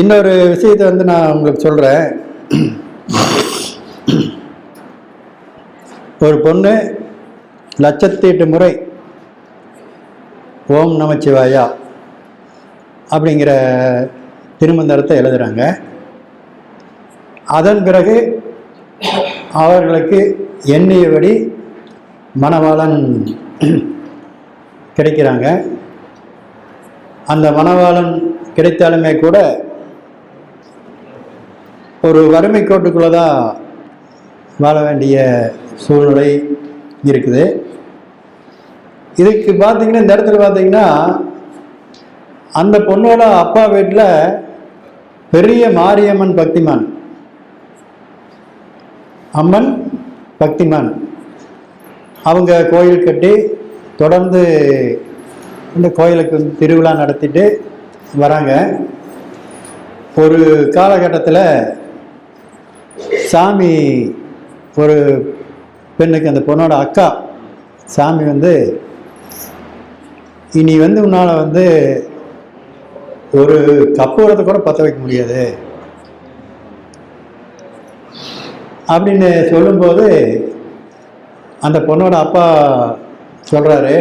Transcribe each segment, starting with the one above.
இன்னொரு விஷயத்தை வந்து நான் உங்களுக்கு சொல்கிறேன் ஒரு பொண்ணு லட்சத்தி எட்டு முறை ஓம் நமச்சிவாயா அப்படிங்கிற திருமந்திரத்தை எழுதுகிறாங்க அதன் பிறகு அவர்களுக்கு எண்ணியபடி மணவாளன் கிடைக்கிறாங்க. அந்த மணவாளன் கிடைத்தாலுமே கூட ஒரு வறுமை கோட்டுக்குள்ளே தான் வாழ வேண்டிய சூழ்நிலை இருக்குது. இதுக்கு பார்த்தீங்கன்னா இந்த இடத்துல பார்த்தீங்கன்னா அந்த பொண்ணோட அப்பா வீட்டில் பெரிய மாரியம்மன் பக்திமான். அம்மன் பக்திமான். அவங்க கோயில் கட்டி தொடர்ந்து இந்த கோயிலுக்கு வந்து திருவிழா நடத்திட்டு வராங்க. ஒரு காலகட்டத்தில் சாமி ஒரு பெண்ணுக்கு அந்த பொண்ணோட அக்கா. சாமி வந்து இனி வந்து உன்னால் வந்து ஒரு கப்பூரத்தை கூட பற்ற வைக்க முடியாது. அப்படின்னு சொல்லும்போது அந்த பொண்ணோட அப்பா சொல்கிறாரு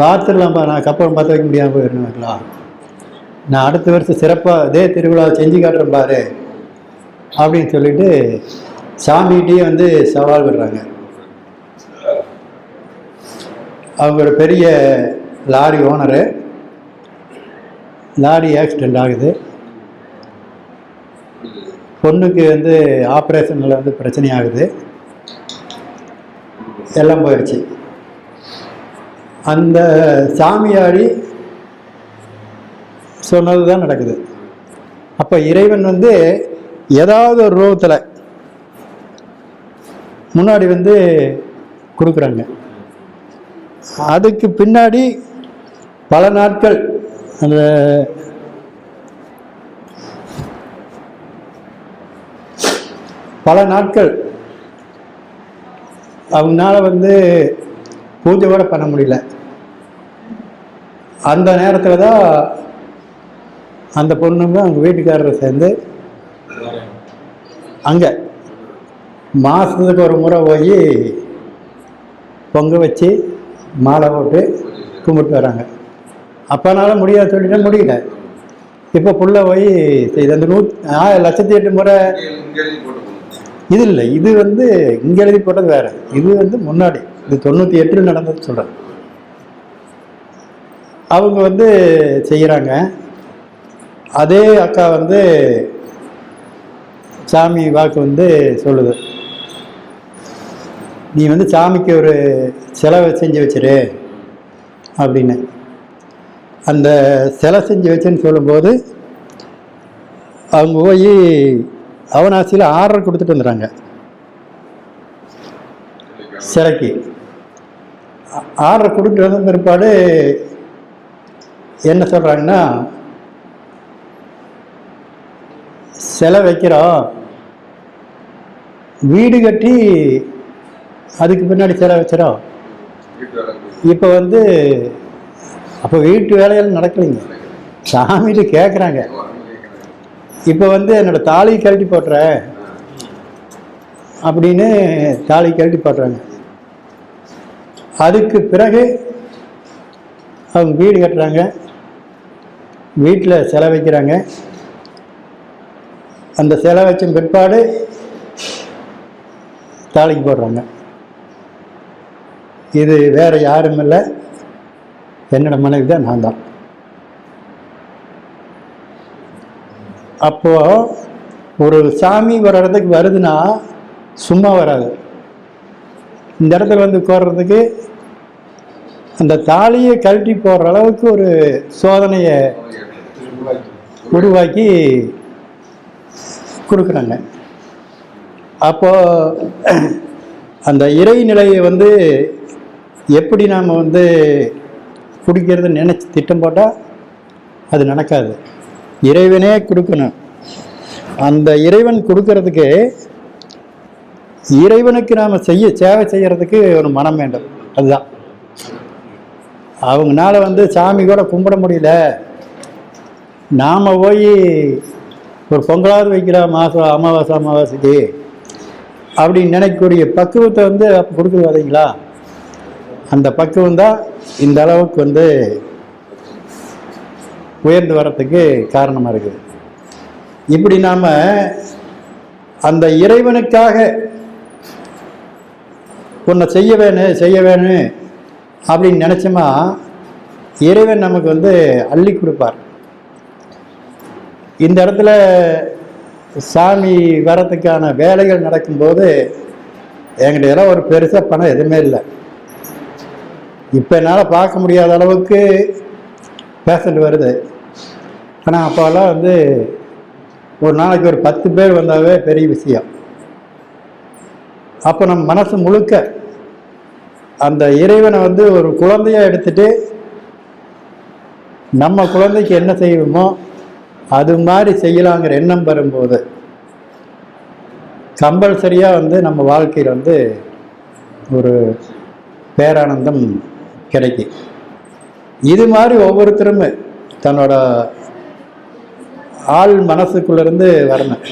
பாத்ரூம்லாம் நான் கப்பல் பற்ற வைக்க முடியாமல் போயிருந்தாங்களா நான் அடுத்த வருஷம் சிறப்பாக இதே திருவிழாவை செஞ்சு காட்டுறேன் பாரு அப்படின்னு சொல்லிட்டு சாமிகிட்டேயே வந்து சவால் விடுறாங்க. அவங்களோட பெரிய லாரி ஓனரு லாரி ஆக்சிடெண்ட் ஆகுது. பொண்ணுக்கு வந்து ஆப்ரேஷனில் வந்து பிரச்சனை ஆகுது எல்லாம் போயிடுச்சு அந்த சாமியாடி சொன்னது தான் நடக்குது. அப்போ இறைவன் வந்து ஏதாவது ஒரு ரூபத்தில் முன்னாடி வந்து கொடுக்குறாங்க. அதுக்கு பின்னாடி பல நாட்கள் அந்த பல நாட்கள் அவங்களால வந்து பூஜை கூட பண்ண முடியல. அந்த நேரத்தில் தான் அந்த பொண்ணுங்க அவங்க வீட்டுக்காரரை சேர்ந்து அங்கே மாதத்துக்கு ஒரு முறை போய் பொங்க வச்சு மாலை போட்டு கும்பிட்டு வராங்க. அப்போனால முடியாது சொல்லிட்டு முடியல. இப்போ புள்ள போய் அந்த நூ ஆ லட்சத்தி எட்டு முறை. இது இல்லை இது வந்து இங்கே எழுதி போட்டது வேறு. இது வந்து முன்னாடி இது தொண்ணூற்றி எட்டில் நடந்தது சொல்கிறேன் அவங்க வந்து செய்கிறாங்க அதே அக்கா வந்து சாமி வாக்கு வந்து சொல்லுது. நீ வந்து சாமிக்கு ஒரு சிலை செஞ்சு வச்சிரு அப்படின்னு. அந்த சிலை செஞ்சு வச்சேன்னு சொல்லும்போது அவங்க போய் அவனாசியில் ஆர்டர் கொடுத்துட்டு வந்துடுறாங்க சிலைக்கு. ஆர்டர் கொடுத்துட்டு வந்த பிற்பாடு என்ன சொல்கிறாங்கன்னா சிலை வைக்கிறோம் வீடு கட்டி அதுக்கு பின்னாடி சிலை வச்சிடும் இப்போ வந்து அப்போ வீட்டு வேலைகள் நடக்கலைங்க. சாமிகிட்ட கேட்குறாங்க இப்போ வந்து என்னோட தாலி கழட்டி போட்டுற அப்படின்னு தாலி கழட்டி போட்டுறாங்க. அதுக்கு பிறகு அவங்க வீடு கட்டுறாங்க. வீட்டில் சிலை வைக்கிறாங்க. அந்த சிலை வச்சும் பிற்பாடு தாளிக்கு போடுறாங்க. இது வேறு யாரும் இல்லை. என்னோட மனைவி தான் நான் தான். அப்போது ஒரு சாமி ஒரு இடத்துக்கு வருதுன்னா சும்மா வராது. இந்த இடத்துல வந்து கோர்றதுக்கு அந்த தாலியை கழட்டி போடுற அளவுக்கு ஒரு சோதனையை உருவாக்கி கொடுக்குறாங்க. அப்போது அந்த இறைநிலையை வந்து எப்படி நாம் வந்து குடிக்கிறதுன்னு நினச்சி திட்டம் போட்டால் அது நடக்காது. இறைவனே கொடுக்கணும். அந்த இறைவன் கொடுக்கறதுக்கு இறைவனுக்கு நாம் செய்ய சேவை செய்கிறதுக்கு ஒரு மனம் வேண்டும். அதுதான். அவங்களால வந்து சாமி கூட கும்பிட முடியல. நாம் போய் ஒரு பொங்கலாவது வைக்கிறோம் மாதம் அமாவாசை அமாவாசைக்கு அப்படின்னு நினைக்கக்கூடிய பக்குவத்தை வந்து அப்போ கொடுக்குது வரீங்களா அந்த பக்குவம் தான் இந்த அளவுக்கு வந்து உயர்ந்து வரத்துக்கு காரணமாக இருக்குது. இப்படி நாம் அந்த இறைவனுக்காக உன்னை செய்ய வேணும் செய்ய வேணும் அப்படின்னு நினச்சோமா இறைவன் நமக்கு வந்து அள்ளி கொடுப்பார். இந்த இடத்துல சாமி வரத்துக்கான வேலைகள் நடக்கும்போது எங்கள்கிட்ட எல்லாம் ஒரு பெருசாக பணம் எதுவுமே இல்லை. இப்போ என்னால் பார்க்க முடியாத அளவுக்கு பேஷண்ட் வருது. ஆனால் அப்போல்லாம் வந்து ஒரு நாளைக்கு ஒரு பத்து பேர் வந்தாவே பெரிய விஷயம். அப்போ நம்ம மனசு முழுக்க அந்த இறைவனை வந்து ஒரு குழந்தையாக எடுத்துட்டு நம்ம குழந்தைக்கு என்ன செய்வோமோ அது மாதிரி செய்யலாங்கிற எண்ணம் வரும்போது கம்பல்சரியாக வந்து நம்ம வாழ்க்கையில் வந்து ஒரு பேரானந்தம் கிடைக்கும். இது மாதிரி ஒவ்வொருத்தருமே தன்னோட ஆள் மனசுக்குள்ளேருந்து வரணும்.